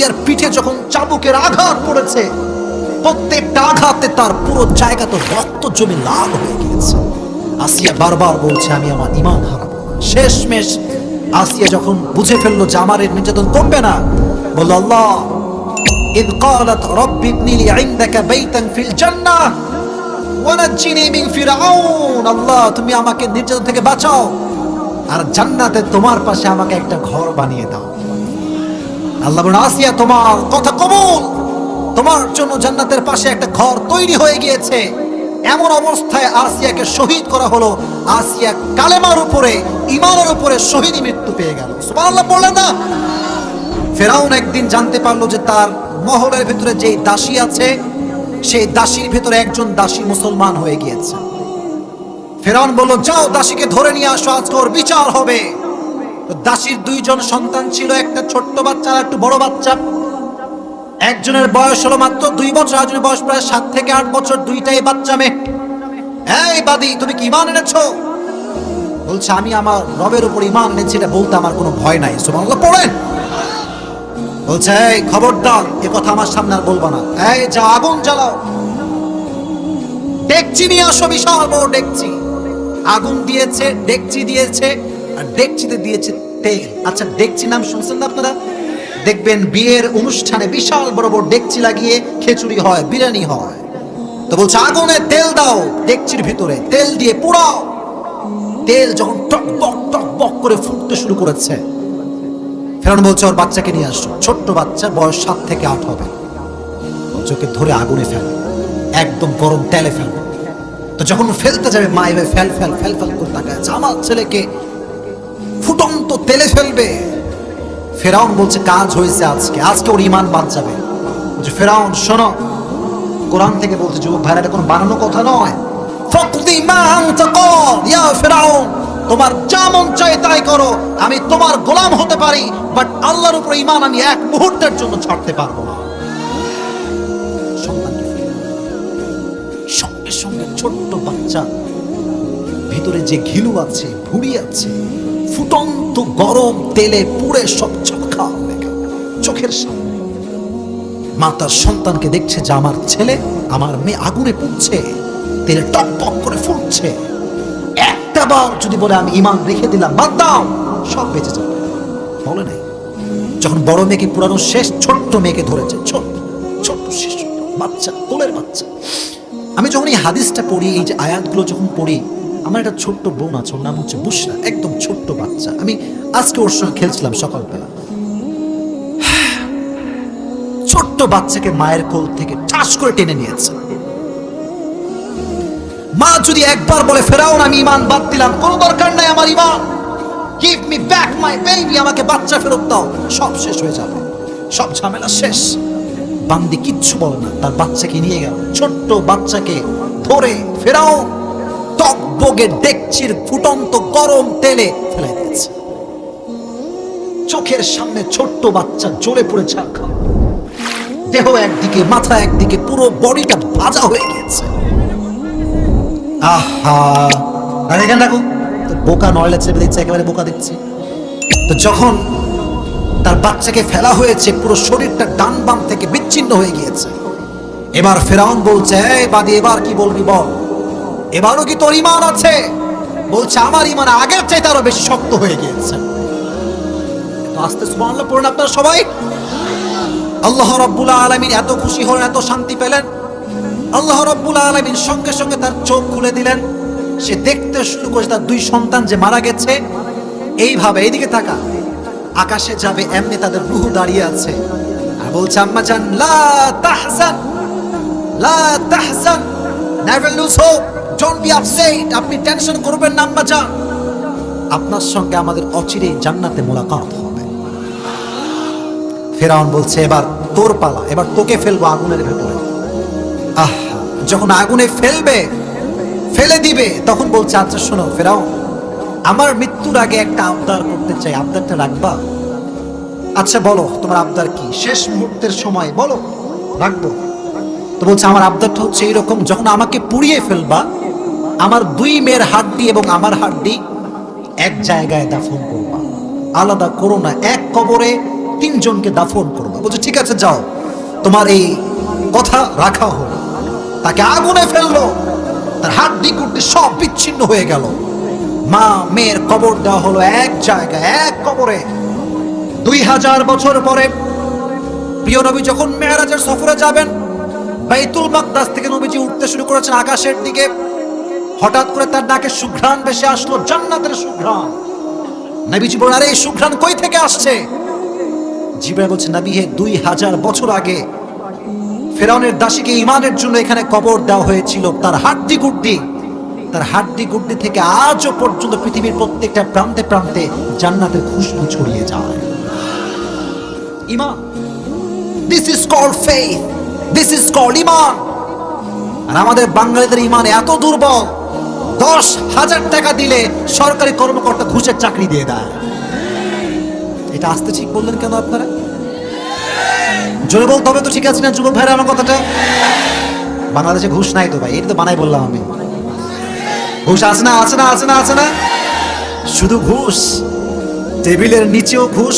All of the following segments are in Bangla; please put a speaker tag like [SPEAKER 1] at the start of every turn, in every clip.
[SPEAKER 1] আসিয়ার পিঠে যখন চাবুকের আঘাত পড়েছে প্রত্যেকটা আঘাতে তার পুরো জায়গা তো রক্ত জমে লাল হয়ে গিয়েছে আসিয়া বারবার বলছে আমি আমার ইমান হারাবো না। শেষমেশ আসিয়া যখন বুঝে ফেললো যে আমার এর নির্যাতন কমবে না বলল আল্লাহ إذ قالت رب ابن لي عندك بيتا في الجنة ونجني من فرعون আল্লাহ তুমি আমাকে নির্যাতন থেকে বাঁচাও আর জান্নাতে তোমার পাশে আমাকে একটা ঘর বানিয়ে দাও আল্লাহ আসিয়া তোমার কথা কবুল। তোমার জন্য জান্নাতের পাশে একটা ঘর তৈরি হয়ে গিয়েছে। এমন অবস্থায় আসিয়াকে শহীদ করা হলো। আসিয়া কালেমার উপরে ইমানের উপরে শহীদ মৃত্যু পেয়ে গেল। সুবহানাল্লাহ বললেন না? ফেরাউন একদিন জানতে পারল যে তার মহলের ভিতরে যেই দাসী আছে, সেই দাসীর ভিতরে একজন দাসী মুসলমান হয়ে গিয়েছে। ফেরাউন বলল, যাও দাসীকে ধরে নিয়ে আসো, আজকে ওর বিচার হবে। দাসীর দুইজন সন্তান ছিল, একটা ছোট্ট বাচ্চা আর একটু বড় বাচ্চা। একজনের বয়স হলো মাত্র দুই বছর একজনের বয়স প্রায় সাত থেকে আট বছর, দুইটাই বাচ্চা মেয়ে। এই বাদি, তুমি কি ইমান এনেছো? বলছে, আমি আমার রবের উপর ইমান এনেছি, এটা বলতে আমার কোনো ভয় নাই। সুবহানাল্লাহ, পড়েন। বলছে, এই খবরদার, এ কথা আমার সামনে আর বলবা না। এই যা আগুন জ্বালাও। ডেকচি নিয়ে আসো, বিশাল বড় ডেকচি। আগুন দিয়েছে, ডেকচি দিয়েছে। আর ডেকচিতে দিয়েছে তেল। আচ্ছা ডেকচি নাম শুনছেন না আপনারা? দেখবেন বিয়ের অনুষ্ঠানে বিশাল বড় বড় ডেকচি লাগিয়ে খিচুড়ি হয়, বিরিয়ানি হয়। তো বলছে, আগুনে তেল দাও। ডেকচির ভিতরে তেল দিয়ে পোড়াও। তেল যখন টক বক টক বক করে ফুটতে শুরু করেছে। ফেরাউন বলছে, ওর বাচ্চাকে নিয়ে আসো। ছোট্ট বাচ্চা, বয়স সাত থেকে আট হবে। ওকে ধরে আগুনে ফেল। একদম গরম তেলে ফেল। তো যখন ফেলতে যাবে মা এভাবে ফেল ফেল ফেল ফেল করে তাকায় আমার ছেলেকে ফুটন্ত তেলে ফেলবে। ফেরাউন বলছে, কাজ হয়েছে আজকে। আজকে ওর ইমান যাবে। বলছে, ফেরাউন, শোনো। কোরআন থেকে বলছে, যুবক ভাইরা, এটা কোনো বানানো কথা নয়। তোমার যা মন চায় তাই করো। আমি তোমার গোলাম হতে পারি বাট আল্লাহর উপর ইমান আমি এক মুহূর্তের জন্য ছাড়তে পারব না। সঙ্গে সঙ্গে ছোট্ট বাচ্চা, ভিতরে যে ঘিলু আছে, ভুড়ি আছে ফুটন্ত গরম তেলে পুড়ে সব চোখা চোখের সামনে। মা তার সন্তানকে দেখছে যে আমার ছেলে আমার মেয়ে আগুনে পুড়ছে, তেলে টক টক করে ফুটছে। একটা বার যদি বলে, আমি ইমান রেখে দিলাম, বাদ দাও সব বেঁচে যাবে। বলে নাই। যখন বড় মেয়েকে পুরানো শেষ ছোট্ট মেয়েকে ধরেছে ছোট্ট ছোট্ট শিশু, বাচ্চা, কোলের বাচ্চা। আমি যখন এই হাদিসটা পড়ি, এই যে আয়াতগুলো যখন পড়ি আমার একটা ছোট্ট বোন আছে, ওর নাম হচ্ছে বুসরা একদম ছোট্ট বাচ্চা। আমি আজকে ওর সঙ্গে খেলছিলাম সকালবেলা। ছোট্ট বাচ্চাকে মায়ের কোল থেকে ঠাস করে টেনে নিয়েছে। মা যদি একবার বলে ফেরাও আমি ইমান বাদ দিলাম, কোনো দরকার নাই আমার ইমান give me back my baby আমাকে বাচ্চা ফেরত দাও। সব শেষ হয়ে যাবে। সব ঝামেলা শেষ। বান্দি কিচ্ছু বলে না, তার বাচ্চাকে নিয়ে গেল। ছোট্ট বাচ্চাকে ধরে ফেরাও টকবগে ডেকচির ফুটন্ত গরম তেলে ফেলে দিয়েছে। চোখের সামনে ছোট্ট বাচ্চা জ্বলে পড়ে ছাক দেহ একদিকে, মাথা একদিকে, পুরো বডিটা ভাজা হয়ে গিয়েছে। আহা! আর এখানে রাখো বোকা নয়লা চেপে দিচ্ছে, একেবারে বোকা দিচ্ছে তো যখন তার বাচ্চাকে ফেলা হয়েছে, পুরো শরীরটা ডান বাম থেকে বিচ্ছিন্ন হয়ে গিয়েছে। এবার ফেরাউন বলছে, এই বাদি, এবার কি বলবি বল? এবারও কি তোর ইমান আছে? বলছে, আমার ইমান আগের চাইতে আরও বেশি শক্ত হয়ে গিয়েছে। আস্তে সুবহানাল্লাহ পড়ুন আপনারা সবাই। আল্লাহ রাব্বুল আলামিন এত খুশি হলেন, এত শান্তি পেলেন। আল্লাহ রাব্বুল আলামিন সঙ্গে সঙ্গে তার চোখ খুলে দিলেন। সে দেখতে শুরু করেছে তার দুই সন্তান যে মারা গেছে। এইভাবে এইদিকে থাকা। আকাশে যাবে, এমনি তাদের রুহু দাঁড়িয়ে আছে। আর বলছে, আম্মা জান, লা তাহজান লা তাহজান never lose hope don't be upset আপনি টেনশন করবেন না, আম্মা জান। আপনার সঙ্গে আমাদের অচিরেই জান্নাতে মোলাকাত হবে। ফেরাউন বলছে, এবার তোর পালা, এবার তোকে ফেলব আগুনের ভেতরে। আহ, যখন আগুনে ফেলবে, ফেলে দিবে, তখন বলছে আচ্ছা শোনো ফেরাও আমার মৃত্যুর আগে একটা আবদার করতে চাই, আবদারটা রাখবা? আচ্ছা বলো, তোমার আবদার কি? শেষ মুহূর্তের সময়, বলো, রাখব। তো বলছে, আমার আবদারটা হচ্ছে এইরকম, যখন আমাকে পুড়িয়ে ফেলবা আমার দুই মেয়ের হাড্ডি এবং আমার হাড্ডি এক জায়গায় দাফন করবা। আলাদা করো না, এক কবরে তিনজনকে দাফন করব। বলছে, ঠিক আছে, যাও। তোমার এই কথা রাখা হলো তাকে আগুনে ফেলল। তার হাড্ডি কুড্ডি সব বিচ্ছিন্ন হয়ে গেল। মা, মেয়ের কবর দেওয়া হলো এক জায়গায়, এক কবরে। দুই হাজার বছর পরে প্রিয় নবী যখন মেয়েরাজের সফরে যাবেন, বাইতুল মাকদাস থেকে নবীজি উঠতে শুরু করেছেন আকাশের দিকে। হঠাৎ করে তার নাকে সুঘ্রাণ ভেসে আসলো, জান্নাতের সুঘ্রাণ। নবীজি বলেন আরে, এই সুঘ্রাণ কই থেকে আসছে? জিব্রাইল বলছে, নবী হে, দুই হাজার বছর আগে ফেরাউনের দাসীকে ইমানের জন্য এখানে কবর দেওয়া হয়েছিল। তার হাড্ডি গুড্ডি, তার হাড্ডি গুড্ডি থেকে আজও পর্যন্ত পৃথিবীর প্রত্যেকটা প্রান্তে প্রান্তে জান্নাতের খুশবু ছড়িয়ে যায়। ইমান this is called faith this is called ইমান। আর আমাদের বাঙালিদের ইমান এত দুর্বল দশ হাজার টাকা দিলে সরকারি কর্মকর্তা ঘুষের চাকরি দিয়ে দেয়। এটা আসতে ঠিক বললেন কেন আপনারা? জোরে বলতে হবে তো, ঠিক আছে না যুবক ভাইরা আমার কথাটা? বাংলাদেশে ঘুষ নাই তো ভাই, এটা তো বানাই বললাম আমি। ঘুষ আছে না আছে না আছে না আছে না? শুধু ঘুষ, টেবিলের নিচেও ঘুষ,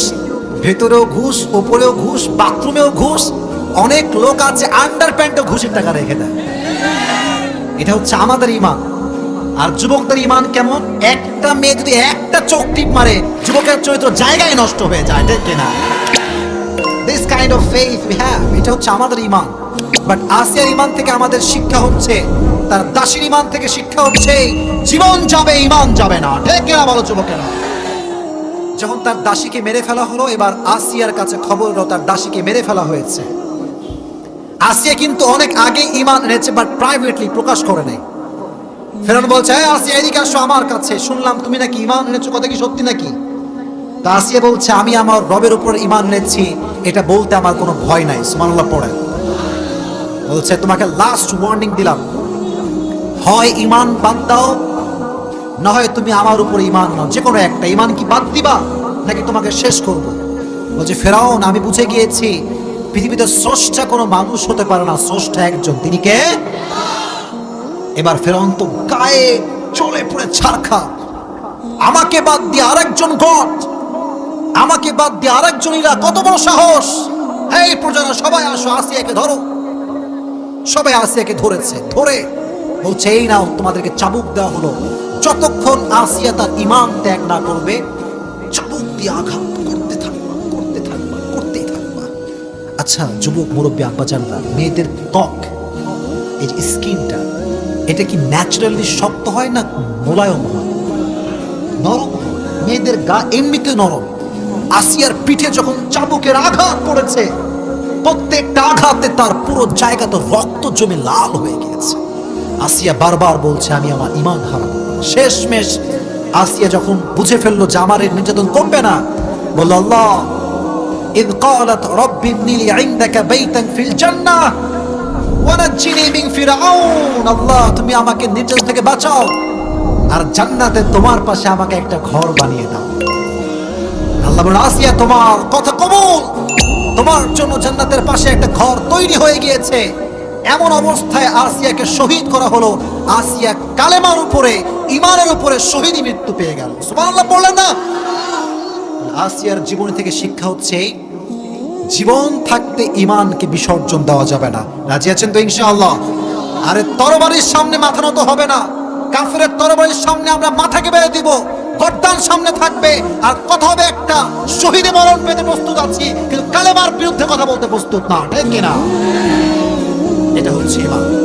[SPEAKER 1] ভেতরেও ঘুষ, ওপরেও ঘুষ, বাথরুমেও ঘুষ, অনেক লোক আছে আন্ডার প্যান্টও ঘুষের টাকা রেখে দেয়। এটা হচ্ছে আমাদের ইমান। আর যুবকদের ইমান কেমন? একটা মেয়ে যদি একটা চোখ টিপ মারে, যুবকের চরিত্র জায়গায় নষ্ট হয়ে যায়, ঠিক কিনা? This kind of faith we have এটা হচ্ছে আমাদের ইমান। বাট আসিয়ার ইমান থেকে আমাদের শিক্ষা হচ্ছে, তার দাসীর ইমান থেকে শিক্ষা হচ্ছে, জীবন যাবে, ইমান যাবে না, ঠিক কিনা বলো যুবকেরা? যখন তার দাসীকে মেরে ফেলা হলো, এবার আসিয়ার কাছে খবর এলো তার দাসীকে মেরে ফেলা হয়েছে। আসিয়া কিন্তু অনেক আগে ইমান এনেছে বাট প্রাইভেটলি প্রকাশ করে নাই। ফেরন বলছে হ্যাঁ আসিয়া এদিকে আসো আমার কাছে। শুনলাম তুমি নাকি ইমান এনেছো। কথা কি সত্যি নাকি? তা আসিয়া বলছে, আমি আমার রবের উপর ইমান এনেছি। এটা বলতে আমার কোনো ভয় নাই। সুমানুল্লাহ পড়ে। বলছে, তোমাকে লাস্ট ওয়ার্নিং দিলাম। হয় ইমান বাদ দাও, না হয় তুমি আমার উপর ইমান নাও। যে কোনো একটা। ইমান কি বাদ দিবা, নাকি তোমাকে শেষ করব? বলছে, ফেরাউন, আমি বুঝে গিয়েছি, পৃথিবীতে স্রষ্টা কোনো মানুষ হতে পারে না। স্রষ্টা একজন। তিনি কে? এবার ফেরাউন তো গায়ে চলে পড়ে ছারখা। আমাকে বাদ দিয়ে আরেকজন গড। আমাকে বাদ দিয়ে আরেকজন ইরা কত বড় সাহস। এই প্রজারা, সবাই আসো, আসিয়াকে ধরো। সবাই আসিয়াকে ধরেছে, ধরে বলছে, এই নাও, তোমাদেরকে চাবুক দেওয়া হলো। যতক্ষণ আসিয়া তার ইমান ত্যাগ না করবে, চাবুক দিয়ে আঘাত করতে থাকবা করতে থাকবা, করতেই থাকবা। আচ্ছা যুবক, মুরব্বী, আব্বাজানরা, মেয়েদের ত্বক, এই স্কিনটা এটা কি ন্যাচারালি শক্ত হয় না মোলায়ম হয় নরম হয়। মেয়েদের গা এমনিতে নরম আসিয়ার পিঠে যখন চাবুকের আঘাত পড়েছে প্রত্যেকটা আঘাতে তার পুরো জায়গা তো রক্ত জমে লাল হয়ে গিয়েছে আসিয়া বারবার বলছে আমি আমার ইমান হারাবো শেষমেশ আসিয়া যখন বুঝে ফেললো যে আমার এর নির্যাতন কমবে না বলল আল্লাহ إذ قالت رب ابن لي عندك بيتا في الجنة আল্লাহ, তুমি আমাকে নির্যাতন থেকে বাঁচাও। আর জান্নাতে তোমার পাশে আমাকে একটা ঘর বানিয়ে দাও। আল্লাহ বলে আসিয়া তোমার কথা কবুল। তোমার জন্য জান্নাতের পাশে একটা ঘর তৈরি হয়ে গিয়েছে। এমন অবস্থায় আসিয়াকে শহীদ করা হলো। আসিয়া কালেমার উপরে ইমানের উপরে শহীদ মৃত্যু পেয়ে গেল। সুমান আল্লাহ বললেন না। আসিয়ার জীবন থেকে শিক্ষা হচ্ছে জীবন থাকতে ইমানকে বিসর্জন দেওয়া যাবে না। রাজি আছেন তো ইনশাআল্লাহ? আরে তরবারির সামনে মাথা নত হবে না। কাফের তরবারির সামনে আমরা মাথাকে বেড়ে দিব। গর্দান সামনে থাকবে। আর কথা হবে একটা, শহীদে মরণ পেতে প্রস্তুত আছি, কিন্তু কালেমার বিরুদ্ধে কথা বলতে প্রস্তুত না, ঠিক কিনা? এটা হচ্ছে ইমান